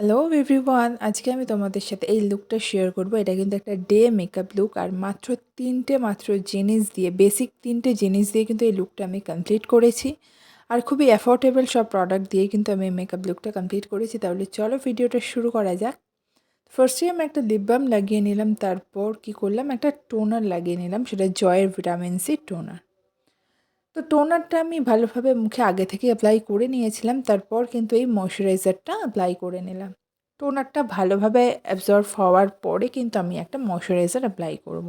Hello everyone আজকে আমি তোমাদের সাথে এই লুকটা শেয়ার করব। এটা কিন্তু একটা ডে মেকআপ লুক আর মাত্র তিনটে, মাত্র জিনিস দিয়ে বেসিক তিনটে জিনিস দিয়ে কিন্তু এই লুকটা আমি কমপ্লিট করেছি। আর খুবই অ্যাফোর্ডেবল সব প্রোডাক্ট দিয়ে কিন্তু আমি মেকআপ লুকটা কমপ্লিট করেছি। তাহলে চলো ভিডিওটা শুরু করা যাক। ফার্স্টে আমি একটা লিপ বাম লাগিয়ে নিলাম। তারপর কি করলাম? একটা টোনার লাগিয়ে নিলাম। সেটা জয়ের ভিটামিন সি টোনার তো টোনারটা আমি ভালোভাবে মুখে আগে থেকে অ্যাপ্লাই করে নিয়েছিলাম, তারপর কিন্তু এই ময়শ্চারাইজারটা অ্যাপ্লাই করে নিলাম টোনারটা ভালোভাবে অ্যাবজর্ভ হওয়ার পরে কিন্তু আমি একটা ময়শ্চারাইজার অ্যাপ্লাই করব।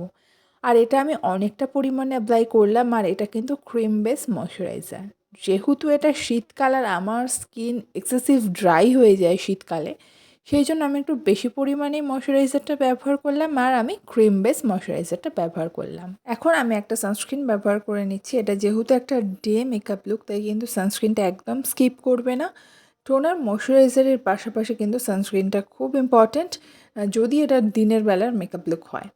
আর এটা আমি অনেকটা পরিমাণে অ্যাপ্লাই করলাম, আর এটা কিন্তু ক্রিম বেস ময়শ্চারাইজার যেহেতু এটা শীতকাল আর আমার স্কিন এক্সেসিভ ড্রাই হয়ে যায় শীতকালে সেই জন্য আমি একটু বেশি পরিমাণে ময়শ্চারাইজারটা ব্যবহার করলাম আর আমি ক্রিম বেস ময়শ্চারাইজারটা ব্যবহার করলাম। এখন আমি একটা সানস্ক্রিন ব্যবহার করে নিচ্ছি। এটা যেহেতু একটা ডে মেকআপ লুক, তাই কিন্তু সানস্ক্রিনটা একদম স্কিপ করবে না। টোনার ময়শ্চারাইজারের পাশাপাশি কিন্তু সানস্ক্রিনটা খুব ইম্পর্ট্যান্ট যদি এটা দিনের বেলার মেকআপ লুক হয়।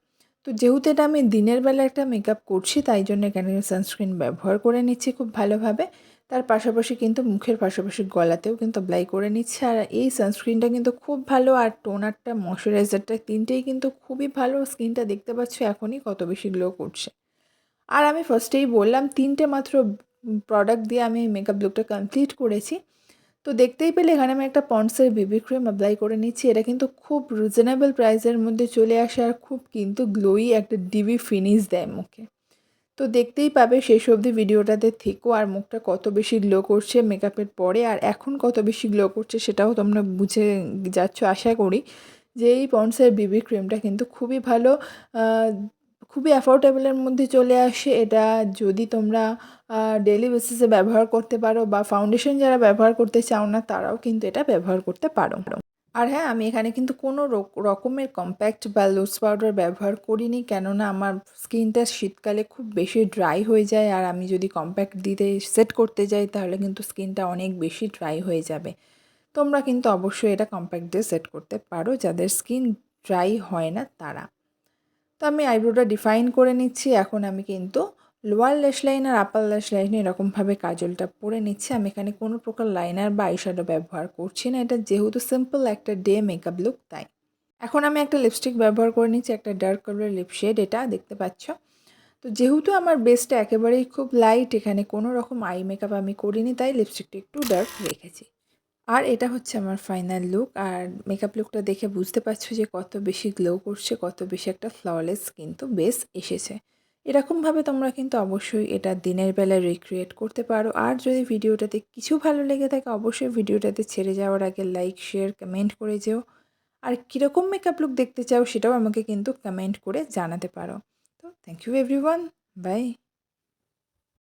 তো যেহেতু এটা আমি দিনের বেলা একটা মেকআপ করছি, তাই জন্য এখানে সানস্ক্রিন ব্যবহার করে নিচ্ছি খুব ভালোভাবে। তার পাশাপাশি কিন্তু মুখের পাশাপাশি গলাতেও কিন্তু অ্যাপ্লাই করে নিচ্ছে। আর এই সানস্ক্রিনটা কিন্তু খুব ভালো, আর টোনারটা ময়শ্চারাইজারটা তিনটেই কিন্তু খুবই ভালো। স্কিনটা দেখতে পাচ্ছ এখনই কত বেশি গ্লো করছে। আর আমি ফার্স্টেই বললাম, তিনটে মাত্র প্রোডাক্ট দিয়ে আমি মেকআপ লুকটা কমপ্লিট করেছি। তো দেখতেই পেলে এখানে আমি একটা পন্ডসের বিবি ক্রিম অ্যাপ্লাই করে নিচ্ছি। এটা কিন্তু খুব রিজনেবল প্রাইসের মধ্যে চলে আসে, আর খুব কিন্তু গ্লোই একটা ডিবি ফিনিশ দেয় মুখে। তো দেখতেই পাবে শেষ অবধি ভিডিওটাতে থেকো আর মুখটা কত বেশি গ্লো করছে মেকআপের পরে আর এখন কত বেশি গ্লো করছে সেটাও তোমরা বুঝে যাচ্ছ। আশা করি যে এই পন্ডসের বিবি ক্রিমটা কিন্তু খুবই ভালো খুবই অ্যাফোর্ডেবলের মধ্যে চলে আসে। এটা যদি তোমরা ডেলি বেসিসে ব্যবহার করতে পারো বা ফাউন্ডেশন যারা ব্যবহার করতে চাও না, তারাও কিন্তু এটা ব্যবহার করতে পারো। আর হ্যাঁ আমি এখানে কিন্তু কোনো রকমের কম্প্যাক্ট বা লুজ পাউডার ব্যবহার করিনি, কেননা আমার স্কিনটা শীতকালে খুব বেশি ড্রাই হয়ে যায়। আর আমি যদি কম্প্যাক্ট দিতে সেট করতে যাই, তাহলে কিন্তু স্কিনটা অনেক বেশি ড্রাই হয়ে যাবে। তোমরা কিন্তু অবশ্যই এটা কম্প্যাক্ট দিয়ে সেট করতে পারো, যাদের স্কিন ড্রাই হয় না, তারা। তো আমি আইব্রোটা ডিফাইন করে নিচ্ছি। এখন আমি কিন্তু লোয়ার ল্যাশ লাইন আর আপার ল্যাশ লাইনে এরকমভাবে কাজলটা পরে নিচ্ছি। আমি এখানে কোনো প্রকার লাইনার বা আইশ্যাডো ব্যবহার করছি না। এটা যেহেতু সিম্পল একটা ডে মেকআপ লুক তাই। এখন আমি একটা লিপস্টিক ব্যবহার করে নিচ্ছি, একটা ডার্ক কালার লিপশেড এটা, দেখতে পাচ্ছ? তো যেহেতু আমার বেসটা একেবারেই খুব লাইট এখানে কোনো রকম আই মেকআপ আমি করিনি, তাই লিপস্টিকটা একটু ডার্ক রেখেছি। আর এটা হচ্ছে আমার ফাইনাল লুক আর মেকআপ লুকটা দেখে বুঝতে পারছ যে কত বেশি গ্লো করছে, কত বেশি একটা ফ্ললেস কিন্তু বেস এসেছে। এরকমভাবে তোমরা কিন্তু অবশ্যই এটা দিনের বেলায় রিক্রিয়েট করতে পারো। আর যদি ভিডিওটাতে কিছু ভালো লেগে থাকে, অবশ্যই ভিডিওটাতে ছেড়ে যাওয়ার আগে লাইক শেয়ার কমেন্ট করে যেও। আর কীরকম মেকআপ লুক দেখতে চাও, সেটাও আমাকে কিন্তু কমেন্ট করে জানাতে পারো। তো থ্যাংক ইউ এভরিওয়ান বাই